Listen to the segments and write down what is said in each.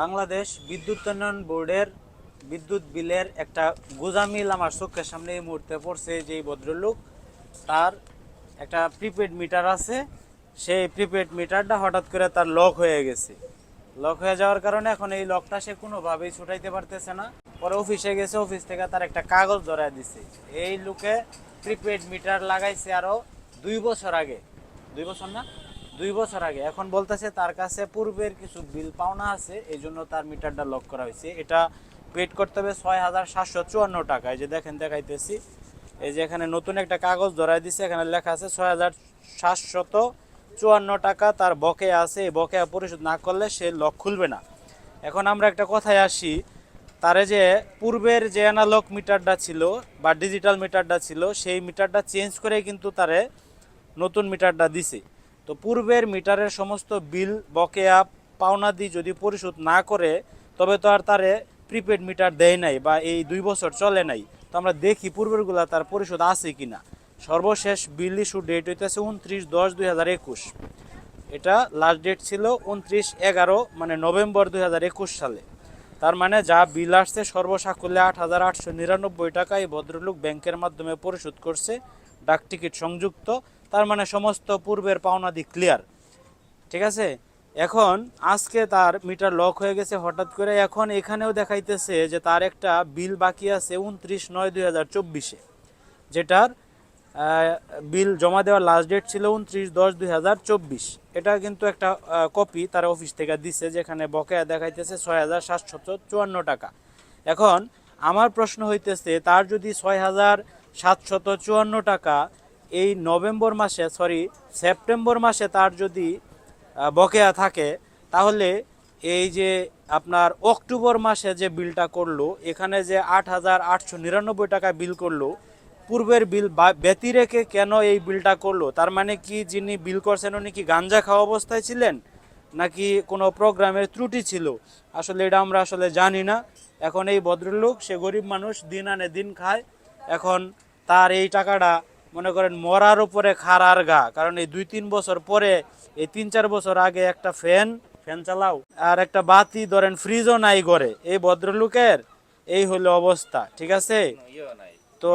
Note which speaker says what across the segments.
Speaker 1: বাংলাদেশ বিদ্যুৎ উন্নয়ন বোর্ডের বিদ্যুৎ বিলের একটা গোজামিল আমার চোখের সামনে এই মুহূর্তে পড়ছে যেই ভদ্রলোক, তার একটা প্রিপেড মিটার আছে। সেই প্রিপেড মিটারটা হঠাৎ করে তার লক হয়ে গেছে। লক হয়ে যাওয়ার কারণে এখন এই লকটা সে কোনোভাবেই ছুটাইতে পারতেছে না। পরে অফিসে গেছে, অফিস থেকে তার একটা কাগজ ধরায় দিছে। এই লোকে প্রিপেড মিটার লাগাইছে আরও দুই বছর আগে। দুই বছর না? দুই বছর আগে। এখন বলতেছে তার কাছে পূর্বের কিছু বিল পাওনা আছে এই জন্য তার মিটারটা লক করা হয়েছে। এটা পেড করতে হবে ছয় হাজার সাতশো চুয়ান্ন টাকা। এই যে দেখেন, দেখাইতেছি। এই যে এখানে নতুন একটা কাগজ ধরাই দিছে, এখানে লেখা আছে ছয় হাজার সাতশত চুয়ান্ন টাকা। তার বকেয়া আছে, এই বকেয়া পরিশোধ না করলে সে লক খুলবে না। এখন আমরা একটা কথায় আসি, তারে যে পূর্বের যে অ্যানালগ মিটারটা ছিল বা ডিজিটাল মিটারটা ছিল, সেই মিটারটা চেঞ্জ করে কিন্তু তারে নতুন মিটারটা দিছে। তো পূর্বের মিটারের সমস্ত বিল, বকেয়া, পাওনাদি যদি পরিশোধ না করে, তবে তো আর তারে প্রিপেড মিটার দেয় নাই বা এই দুই বছর চলে নাই। তো আমরা দেখি পূর্বেরগুলা তার পরিশোধ আছে কিনা। সর্বশেষ বিল ইস্যু ডেট হইতেছে উনত্রিশ দশ দুই হাজার একুশ। এটা লাস্ট ডেট ছিল উনত্রিশ এগারো মানে নভেম্বর দুই হাজার একুশ সালে। তার মানে যা বিল আসছে সর্বসাকুল্যে আট হাজার আটশো নিরানব্বই টাকা এই ভদ্রলোক ব্যাংকের মাধ্যমে পরিশোধ করছে, ডাক টিকিট সংযুক্ত, তার মানে সমস্ত পূর্বের পাওনাদি ক্লিয়ার ঠিক আছে? এখন আজকে তার মিটার লক হয়ে গেছে, হঠাৎ করে এখন এখানেও দেখাইতেছে যে তার একটা বিল বাকি আছে উনত্রিশ নয় দুই হাজার চব্বিশে, যেটার বিল জমা দেওয়ার লাস্ট ডেট ছিল উনত্রিশ দশ দুই হাজার চব্বিশ। এটা কিন্তু একটা কপি তার অফিস থেকে দিচ্ছে যেখানে বকেয়া দেখাইতেছে ছয় হাজার সাতশত চুয়ান্ন টাকা। এখন আমার প্রশ্ন হইতেছে, তার যদি ছয় হাজার সাতশত চুয়ান্ন টাকা এই নভেম্বর মাসে সরি সেপ্টেম্বর মাসে তার যদি বকেয়া থাকে, তাহলে এই যে আপনার অক্টোবর মাসে যে বিলটা করল, এখানে যে আট হাজার আটশো নিরানব্বই টাকা বিল করল পূর্বের বিল ব্যতি রেখে কেন এই বিলটা করল? তার মানে কি যিনি বিল করছেন, উনি কি গাঞ্জা খাওয়া অবস্থায় ছিলেন? নাকি কোনো প্রোগ্রামের ত্রুটি ছিল? আসলে এটা আমরা আসলে জানি না। এখন এই ভদ্রলোক, সে গরিব মানুষ, দিন আনে দিন খায়। এখন তার এই টাকাটা, মনে করেন, মরার উপরে খারার গা। কারণ এই দুই তিন বছর পরে, এই তিন চার বছর আগে একটা ফ্যান ফ্যান চালাও, আর একটা বাতি ধরেন, ফ্রিজও নাই করে এই ভদ্রলোকের, এই হলো অবস্থা, ঠিক আছে? তো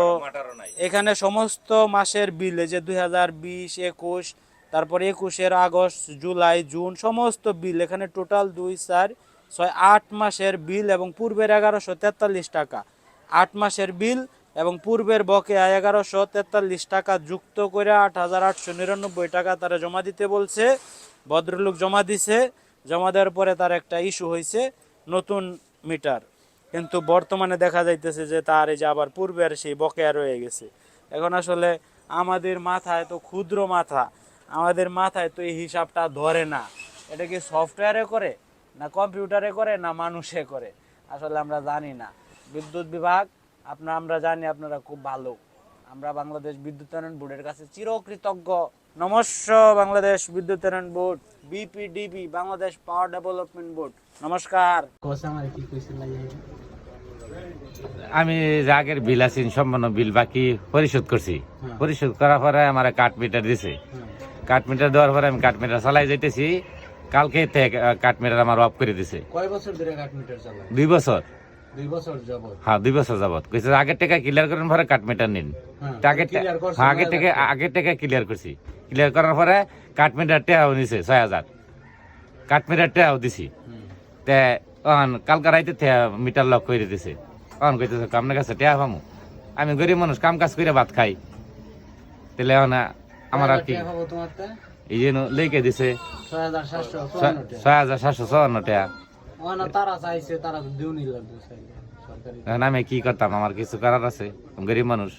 Speaker 1: এখানে সমস্ত মাসের বিল এই যে দুই হাজার বিশ একুশ তারপরে একুশের আগস্ট জুলাই জুন সমস্ত বিল এখানে টোটাল দুই চার ছয় আট মাসের বিল এবং পূর্বের এগারোশো তেতাল্লিশ টাকা। আট মাসের বিল এবং পূর্বের বকেয়া এগারোশো তেতাল্লিশ টাকা যুক্ত করে আট হাজার আটশো নিরানব্বই টাকা তারা জমা দিতে বলছে। ভদ্রলোক জমা দিছে জমা দেওয়ার পরে তার একটা ইস্যু হয়েছে নতুন মিটার। কিন্তু বর্তমানে দেখা যাইতেছে যে তার এই যে আবার পূর্বের সেই বকেয়া রয়ে গেছে। এখন আসলে আমাদের মাথায় তো ক্ষুদ্র মাথা, আমাদের মাথায় তো এই হিসাবটা ধরে না। এটা কি সফটওয়্যারে করে, না কম্পিউটারে করে, না মানুষে করে? আসলে আমরা জানি না। বিদ্যুৎ বিভাগ আপনার আমরা জানি আপনারা খুব ভালো। আমরা বাংলাদেশ বিদ্যুতায়ন বোর্ডের কাছে চিরকৃতজ্ঞ। নমস্য বাংলাদেশ বিদ্যুতায়ন board BPDB Bangladesh power development board. নমস্কার।
Speaker 2: আমি আগের বিল আছি সম্পূর্ণ বিল বাকি পরিশোধ করছি। পরিশোধ করার পরে আমার কাঠ মিটার দিছে। কাঠ মিটার দেওয়ার পরে আমি কাঠ মিটার চালাই যাইতেছি। কালকে থেকে কাঠ মিটার আমার অফ করে দিছে।
Speaker 3: কয় বছর ধরে কাঠ মিটার চালায়?
Speaker 2: দুই বছর।
Speaker 3: দুই বছর যাবত
Speaker 2: হ্যাঁ দুই বছর যাবত কইছে আগের টাকা ক্লিয়ার করার পরে কাঠ মিটার নিন।
Speaker 3: হ্যাঁ,
Speaker 2: হ্যাঁ, আগের থেকে
Speaker 3: লাখ।
Speaker 2: আগের টাকা ক্লিয়ার করছি। ক্লিয়ার করার পরে কাঠ মিটার টেহাও নিছে ছয় হাজার। কাঠ মিটার টেহাও দিছি। তে অন কালকা রাইতে মিটার লক করে দিছে। অন কইতেছে আপনার কাছে টেহা পামু? আমি গরিব মানুষ কাম কাজ করে ভাত খাই। তাহলে অন আমার আর কি? এই জন্য লেগে দিছে।
Speaker 3: ছয় হাজার সাতশো চুয়ান্ন টাকা। না,
Speaker 2: আমি কি করতাম? আমার কিছু করার আছে। গরিব মানুষ।